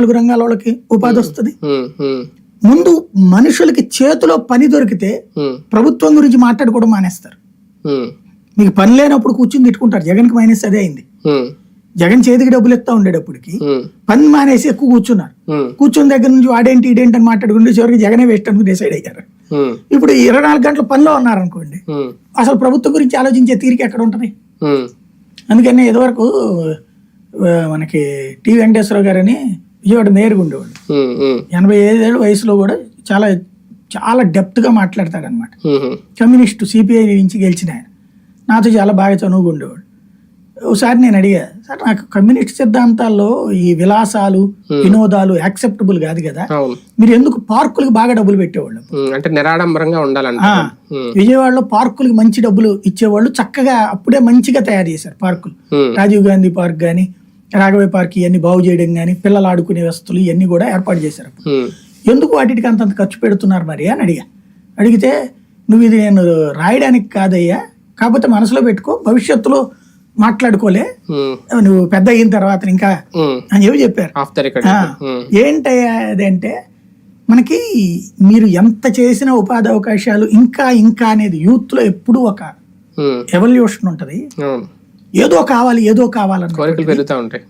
నాలుగు రంగాల వాళ్ళకి ఉపాధి వస్తుంది. ముందు మనుషులకి చేతిలో పని దొరికితే ప్రభుత్వం గురించి మాట్లాడుకోవడం మానేస్తారు. మీకు పని లేనప్పుడు కూర్చుని తిట్టుకుంటారు. జగన్కి మైనస్ అదే అయింది. జగన్ చేతికి డబ్బులు ఇస్తా ఉండేటప్పటికి పని మానేసి ఎక్కువ కూర్చున్నారు. కూర్చున్న దగ్గర నుంచి వాడేంటి ఇదేంటి అని మాట్లాడుకుంటే చివరికి జగనే వేస్ట్ అనుకుని డిసైడ్ అయ్యారు. ఇప్పుడు ఇరవై నాలుగు గంటల పనిలో ఉన్నారనుకోండి అసలు ప్రభుత్వం గురించి ఆలోచించే తీరిక ఎక్కడ ఉంటుంది? అందుకని ఇదివరకు మనకి టి వెంకటేశ్వరరావు గారని విజయవాడ మేయర్గా ఉండేవాడు. ఎనభై ఐదేళ్ళ వయసులో కూడా చాలా చాలా డెప్త్గా మాట్లాడతాడు అనమాట ఉమ్, కమ్యూనిస్టు సిపిఐ నుంచి గెలిచిన ఆయన. నాతో చాలా బాగా చనువుగా ఉండేవాడు. ఒకసారి నేను అడిగా సార్ నాకు కమ్యూనిస్ట్ సిద్ధాంతాల్లో ఈ విలాసాలు వినోదాలు యాక్సెప్టబుల్ కాదు కదా? మీరు ఎందుకు పార్కులకు బాగా డబ్బులు పెట్టేవాళ్ళు? అంటే నిరాడంబరంగా ఉండాలంట విజయవాడలో పార్కులకి మంచి డబ్బులు ఇచ్చేవాళ్ళు చక్కగా అప్పుడే మంచిగా తయారు చేశారు పార్కులు. రాజీవ్ గాంధీ పార్క్ కానీ రాఘవయ్య పార్క్ ఇవన్నీ బాగు చేయడం కానీ పిల్లలు ఆడుకునే వస్తువులు ఇవన్నీ కూడా ఏర్పాటు చేశారు ఎందుకు వాటికి అంతంత ఖర్చు పెడుతున్నారు మరి అని అడిగా. అడిగితే నువ్వు ఇది నేను రాయడానికి కాదయ్యా కాకపోతే మనసులో పెట్టుకో భవిష్యత్తులో మాట్లాడుకోలే. నువ్వు పెద్ద అయిన తర్వాత ఇంకా అని చెప్పి చెప్పారు. ఏంటయ్యా అదంటే మనకి మీరు ఎంత చేసిన ఉపాధి అవకాశాలు ఇంకా ఇంకా అనేది యూత్లో ఎప్పుడూ ఒక ఎవల్యూషన్ ఉంటుంది. ఏదో కావాలి ఏదో కావాలన్న కోరికలు పెరుగుతూ ఉంటాయి.